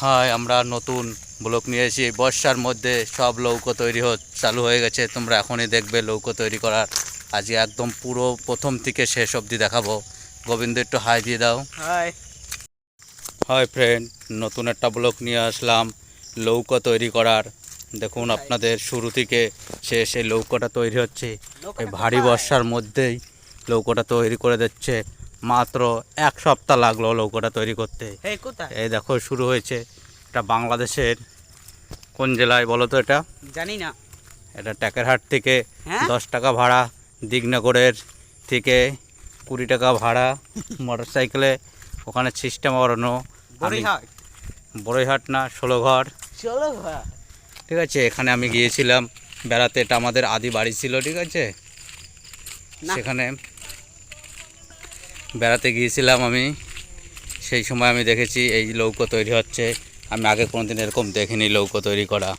হয় আমরা নতুন ব্লক নিয়ে এসেছি। বর্ষার মধ্যে সব লৌকো তৈরি চালু হয়ে গেছে। তোমরা এখনই দেখবে লৌকো তৈরি করার। আজকে একদম পুরো প্রথম থেকে শেষ অবধি দেখাবো। গোবিন্দ একটু হাই দিয়ে দাও। হাই। হাই ফ্রেন্ড নতুন একটা ব্লক নিয়ে আসলাম লৌকো তৈরি করার। দেখুন আপনাদের শুরু থেকে শেষ এই লৌকোটা তৈরি হচ্ছে। এই ভারী বর্ষার মধ্যেই লৌকোটা তৈরি করে দিচ্ছে। মাত্র এক সপ্তাহ লাগল লৌকোটা তৈরি করতে। এই দেখো শুরু হয়েছে। এটা বাংলাদেশের কোন জেলায় বলো তো এটা? জানি না। এটা ট্যাকেরহাট থেকে হ্যাঁ? দশ টাকা ভাড়া দিগনগরের থেকে কুড়ি টাকা ভাড়া মোটর সাইকেলে ওখানে সিস্টেম আমি বড়ইহাট না ষোলো ঘর ঠিক আছে এখানে আমি গিয়েছিলাম বেড়াতে। এটা আমাদের আদি বাড়ি ছিল ঠিক আছে? সেখানে বেড়াতে গিয়েছিলাম আমি। সেই সময় আমি দেখেছি এই লৌকো তৈরি হচ্ছে। আমি আগে কোনো দিন এরকম দেখিনি লৌকো তৈরি করা।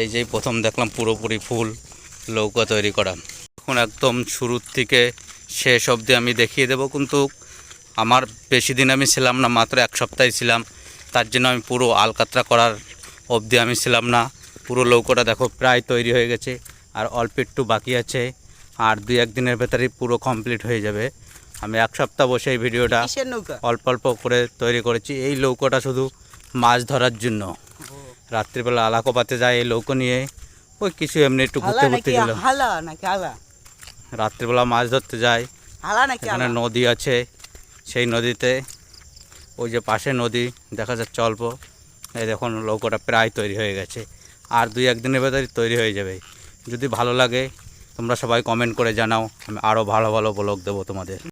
এই যেই প্রথম দেখলাম পুরোপুরি ফুল লৌকো তৈরি করা। এখন একদম শুরুর থেকে শেষ অবধি আমি দেখিয়ে দেবো, কিন্তু আমার বেশি দিন আমি ছিলাম না, মাত্র এক সপ্তাহে ছিলাম। তার জন্য আমি পুরো আলকাতরা করার অবধি আমি ছিলাম না। পুরো লৌকোটা দেখো প্রায় তৈরি হয়ে গেছে, আর অল্প একটু বাকি আছে। আর দুই একদিনের ভেতরেই পুরো কমপ্লিট হয়ে যাবে। আমি এক সপ্তাহ বসে এই ভিডিওটা অল্প অল্প করে তৈরি করেছি। এই লৌকোটা শুধু মাছ ধরার জন্য। রাত্রিবেলা আলাকোপাতে যায় এই লৌকো নিয়ে। ওই কিছু এমনি একটু ঘুরতে ঘুরতে হালা রাত্রিবেলা মাছ ধরতে যায় এখানে নদী আছে। সেই নদীতে ওই যে পাশে নদী দেখা যাচ্ছে অল্প। এই দেখুন লৌকোটা প্রায় তৈরি হয়ে গেছে। আর দুই একদিনের ভেতরে তৈরি হয়ে যাবে। যদি ভালো লাগে তোমরা সবাই কমেন্ট করে জানাও। আমি আরও ভালো ভালো ব্লগ দেবো তোমাদের।